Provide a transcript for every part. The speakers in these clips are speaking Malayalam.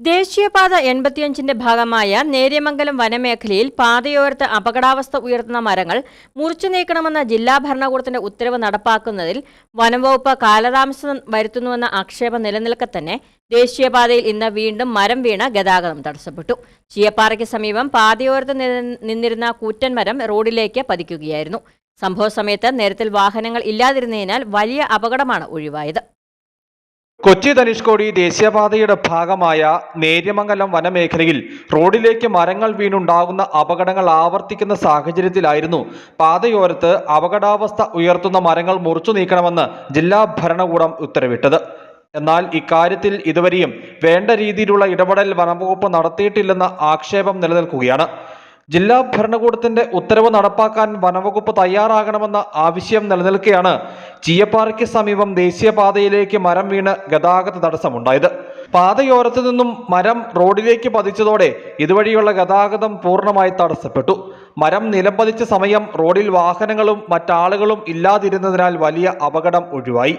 ദേശീയപാത എൺപത്തിയഞ്ചിന്റെ ഭാഗമായ നേര്യമംഗലം വനമേഖലയിൽ പാതയോരത്ത് അപകടാവസ്ഥ ഉയർത്തുന്ന മരങ്ങൾ മുറിച്ചു നീക്കണമെന്ന ജില്ലാ ഭരണകൂടത്തിന്റെ ഉത്തരവ് നടപ്പാക്കുന്നതിൽ വനംവകുപ്പ് കാലതാമസം വരുത്തുന്നുവെന്ന ആക്ഷേപം നിലനിൽക്കെ തന്നെ ദേശീയപാതയിൽ ഇന്ന് വീണ്ടും മരം വീണ ഗതാഗതം തടസ്സപ്പെട്ടു. ചീയപ്പാറയ്ക്ക് സമീപം പാതയോരത്ത് നിന്നിരുന്ന കൂറ്റൻ മരം റോഡിലേക്ക് പതിക്കുകയായിരുന്നു. സംഭവ സമയത്ത് നേരത്തിൽ വാഹനങ്ങൾ ഇല്ലാതിരുന്നതിനാൽ വലിയ അപകടമാണ് ഒഴിവായത്. കൊച്ചി ധനുഷ്കോടി ദേശീയപാതയുടെ ഭാഗമായ നേര്യമംഗലം വനമേഖലയിൽ റോഡിലേക്ക് മരങ്ങൾ വീണുണ്ടാകുന്ന അപകടങ്ങൾ ആവർത്തിക്കുന്ന സാഹചര്യത്തിലായിരുന്നു. പാതയോരത്ത് അപകടാവസ്ഥ ഉയർത്തുന്ന മരങ്ങൾ മുറിച്ചു നീക്കണമെന്ന് ജില്ലാ ഭരണകൂടം ഉത്തരവിട്ടത്. എന്നാൽ ഇക്കാര്യത്തിൽ ഇതുവരെയും വേണ്ട രീതിയിലുള്ള ഇടപെടൽ വനംവകുപ്പ് നടത്തിയിട്ടില്ലെന്ന ആക്ഷേപം നിലനിൽക്കുകയാണ്. ജില്ലാ ഭരണകൂടത്തിന്റെ ഉത്തരവ് നടപ്പാക്കാൻ വനവകുപ്പ് തയ്യാറാകണമെന്ന ആവശ്യം നിലനിൽക്കെയാണ് ചീയപ്പാറയ്ക്ക് സമീപം ദേശീയപാതയിലേക്ക് മരം വീണ് ഗതാഗത തടസ്സമുണ്ടായത്. പാതയോരത്തു നിന്നും മരം റോഡിലേക്ക് പതിച്ചതോടെ ഇതുവഴിയുള്ള ഗതാഗതം പൂർണമായി തടസ്സപ്പെട്ടു. മരം നിലംപതിച്ച സമയം റോഡിൽ വാഹനങ്ങളും മറ്റാളുകളും ഇല്ലാതിരുന്നതിനാൽ വലിയ അപകടം ഒഴിവായി.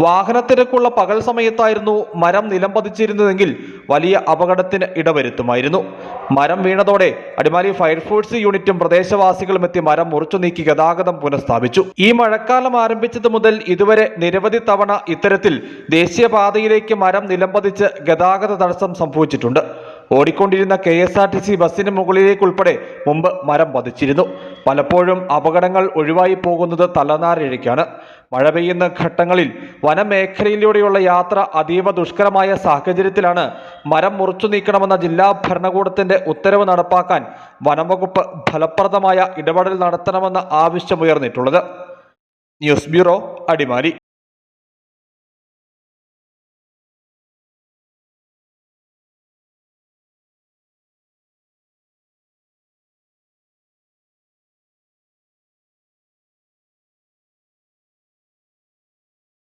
വാഹനത്തിരക്കുള്ള പകൽ സമയത്തായിരുന്നു മരം നിലംപതിച്ചിരുന്നതെങ്കിൽ വലിയ അപകടത്തിന് ഇടവരുത്തുമായിരുന്നു. മരം വീണതോടെ അടിമാലി ഫയർഫോഴ്സ് യൂണിറ്റും പ്രദേശവാസികളും എത്തി മരം മുറിച്ചു നീക്കി ഗതാഗതം പുനഃസ്ഥാപിച്ചു. ഈ മഴക്കാലം ആരംഭിച്ചത് മുതൽ ഇതുവരെ നിരവധി തവണ ഇത്തരത്തിൽ ദേശീയപാതയിലേക്ക് മരം നിലംപതിച്ച് ഗതാഗത തടസ്സം സംഭവിച്ചിട്ടുണ്ട്. ഓടിക്കൊണ്ടിരുന്ന K S R T C ബസ്സിന് മുകളിലേക്കുൾപ്പെടെ മുമ്പ് മരം പതിച്ചിരുന്നു. പലപ്പോഴും അപകടങ്ങൾ ഒഴിവായി പോകുന്നത് തലനാരിഴയ്ക്കാണ്. മഴ പെയ്യുന്ന ഘട്ടങ്ങളിൽ വനമേഖലയിലൂടെയുള്ള യാത്ര അതീവ ദുഷ്കരമായ സാഹചര്യത്തിലാണ് മരം മുറിച്ചു നീക്കണമെന്ന ജില്ലാ ഭരണകൂടത്തിന്റെ ഉത്തരവ് നടപ്പാക്കാൻ വനംവകുപ്പ് ഫലപ്രദമായ ഇടപെടൽ നടത്തണമെന്ന ആവശ്യമുയർന്നിട്ടുള്ളത് ന്യൂസ് ബ്യൂറോ അടിമാലി.